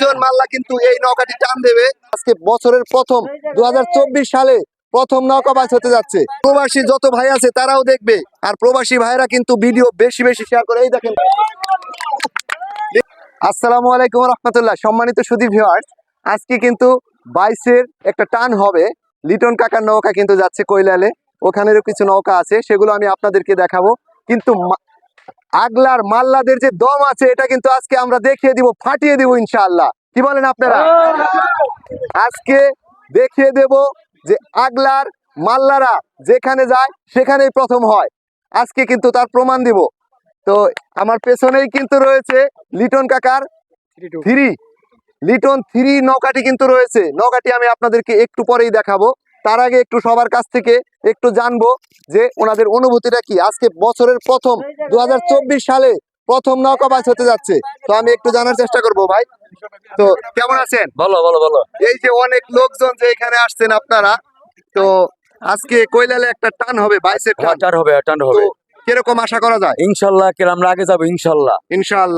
জন মাল্লা কিন্তু এই নৌকাটি টান দেবে। আজকে বছরের প্রথম দু সালে প্রথম নৌকা বাইচ হতে যাচ্ছে। প্রবাসী যত ভাই আছে তারাও দেখবে। আর প্রবাসী ভাইরা কিন্তু ভিডিও বেশি বেশি শেয়ার করে, এই দেখেন। আসসালামু আলাইকুম রহমতুল্লাহ, সম্মানিত সুদী ভিউয়ার্স আজকে কিন্তু বাইশের একটা টান হবে। লিটন কাকার নৌকা কিন্তু যাচ্ছে কৈলালে। ওখানেরও কিছু নৌকা আছে, সেগুলো আমি আপনাদেরকে দেখাবো। কিন্তু আগলার মাল্লাদের যে দম আছে, এটা কিন্তু আজকে আমরা দেখিয়ে দিব, ফাটিয়ে দিব ইনশাআল্লাহ। কি বলেন আপনারা? আজকে দেখিয়ে দেব যে আগলার মাল্লারা যেখানে যায়, সেখানেই প্রথম হয়। আজকে কিন্তু তার প্রমাণ দিব। তো আমার পেছনেই কিন্তু রয়েছে লিটন কাকার থ্রি। লিটন থ্রি নৌকাটি কিন্তু রয়েছে। নৌকাটি আমি আপনাদেরকে একটু পরেই দেখাবো। তার আগে একটু সবার কাছ থেকে একটু জানব যে ওনাদের অনুভূতিটা কি? আজকে বছরের প্রথম দু হাজার চব্বিশ সালে প্রথম নৌকা বাইচ হতে যাচ্ছে। তো আমি একটু জানার চেষ্টা করব ভাই। তো কেমন আছেন? ভালো ভালো ভালো। এই যে অনেক লোকজন যে এখানে আসছেন আপনারা তো আজকে কৈলালে একটা টান হবে বাইশের টান। টান হবে টান হবে। কীরকম আশা করা যায়? ইনশাল্লাহ কেন আমরা আগে যাব ইনশাল্লাহ।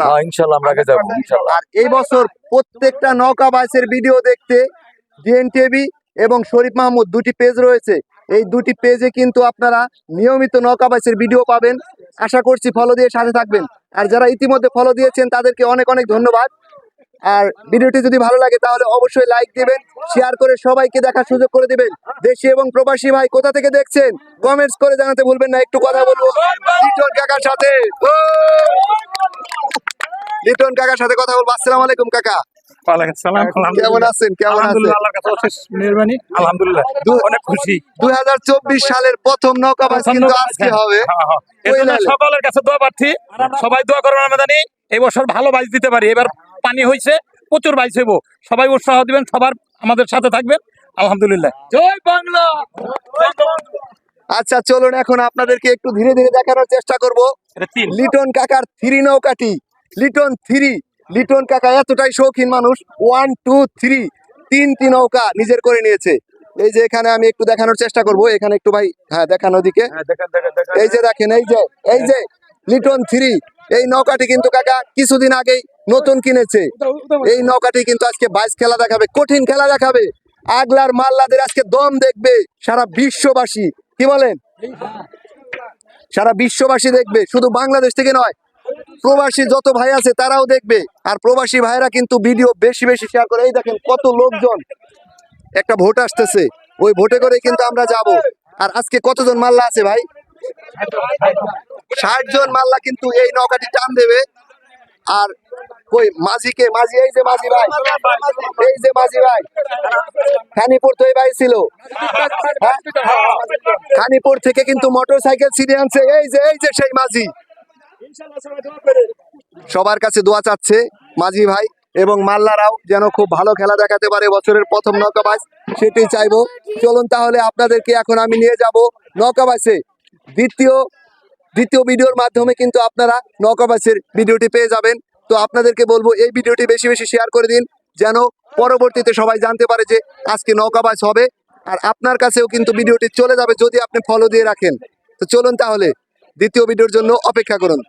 হ্যাঁ ইনশাল্লাহ আমরা আগে যাব ইনশাল্লাহ। আর এই বছর প্রত্যেকটা নৌকা বাইসের ভিডিও দেখতে ডিএনটিভি এবং শরীফ মাহমুদ দুটি পেজ রয়েছে। এই দুটি পেজে কিন্তু আপনারা নিয়মিত নৌকা বাইসের ভিডিও পাবেন। আশা করছি ফলো দিয়ে সাথে থাকবেন। আর যারা ইতিমধ্যে ফলো দিয়েছেন, তাদেরকে অনেক অনেক ধন্যবাদ। আর ভিডিওটি যদি ভালো লাগে, তাহলে অবশ্যই লাইক দিবেন শেয়ার করে সবাইকে দেখার সুযোগ করে দিবেন। দেশি এবং প্রবাসী ভাই, কোথা থেকে দেখছেন? কমেন্টস করে জানাতে ভুলবেন না, একটু কথা বলব। লিটন কাকার সাথে! লিটন কাকার সাথে কথা বলব। আসসালামু আলাইকুম, কাকা। কেমন আছেন? কেমন আছেন? আলহামদুলিল্লাহ অনেক খুশি। দুই হাজার চব্বিশ সালের প্রথম নৌকা বাস কিন্তু আজকে হবে। হ্যাঁ, হ্যাঁ। কৈলালে। সকলের কাছে দোয়া প্রার্থী। সবাই দোয়া করবেন আমরা জানি এই ভালো বাইজ দিতে পারি। এবার পানি হয়েছে প্রচুর বাইজ হইব। সবাই উৎসাহ দিবেন সবার আমাদের সাথে থাকবেন। আলহামদুলিল্লাহ। জয় বাংলা! আচ্ছা চলুন এখন আপনাদেরকে একটু ধীরে ধীরে দেখানোর চেষ্টা করব। লিটন কাকার থ্রি নৌকাটি। লিটন থ্রি লিটন কাকা এতটাই শৌখিন মানুষ। ওয়ান টু থ্রি তিনটি নৌকা নিজের করে নিয়েছে। এই যে এখানে আমি একটু দেখানোর চেষ্টা করব। এখানে একটু ভাই হ্যাঁ দেখানো দিকে হ্যাঁ, এই যে দেখেন এই যে এই যে লিটন থ্রি এই নৌকাটি কিন্তু কাকা কিছুদিন আগেই নতুন কিনেছে। এই নৌকাটি কিন্তু আজকে বাইশ খেলা দেখাবে কঠিন খেলা দেখাবে। আগলার মাল্লাদের আজকে দম দেখবে সারা বিশ্ববাসী। কি বলেন? সারা বিশ্ববাসী দেখবে শুধু বাংলাদেশ থেকে নয় প্রবাসী যত ভাই আছে তারাও দেখবে। আর প্রবাসী ভাইরা কিন্তু ভিডিও বেশি বেশি শেয়ার করে। এই দেখেন কত লোকজন একটা ভোট আসতেছে। ওই ভোটে করে কিন্তু আমরা যাব। আর আজকে কতজন মাল্লা আছে ভাই? ষাট জন মাল্লা কিন্তু এই নৌকাটি টান দেবে। আর কই মাঝিকে, মাঝি, এই যে মাঝি ভাই, এই যে মাঝি ভাই, খানিপুর তো এই ভাই ছিল। হ্যাঁ? খানিপুর থেকে কিন্তু মোটর সাইকেল ছিনে আনছে। এই যে এই যে সেই মাঝি। সবার কাছে দোয়া চাচ্ছে মাঝি ভাই এবং মাল্লারাও যেন খুব ভালো খেলা দেখাতে পারে বছরের প্রথম নৌকাবাজ সেটি চাইব। চলুন তাহলে আপনাদেরকে এখন আমি নিয়ে যাব নৌকাবাসে দ্বিতীয় দ্বিতীয় ভিডিওর মাধ্যমে কিন্তু আপনারা নৌকাবাসের ভিডিওটি পেয়ে যাবেন। তো আপনাদেরকে বলব, এই ভিডিওটি বেশি বেশি শেয়ার করে দিন, যেন পরবর্তীতে সবাই জানতে পারে যে আজকে নৌকাবাজ হবে। আর আপনার কাছেও কিন্তু ভিডিওটি চলে যাবে যদি আপনি ফলো দিয়ে রাখেন। তো চলুন তাহলে দ্বিতীয় ভিডিওর জন্য অপেক্ষা করুন।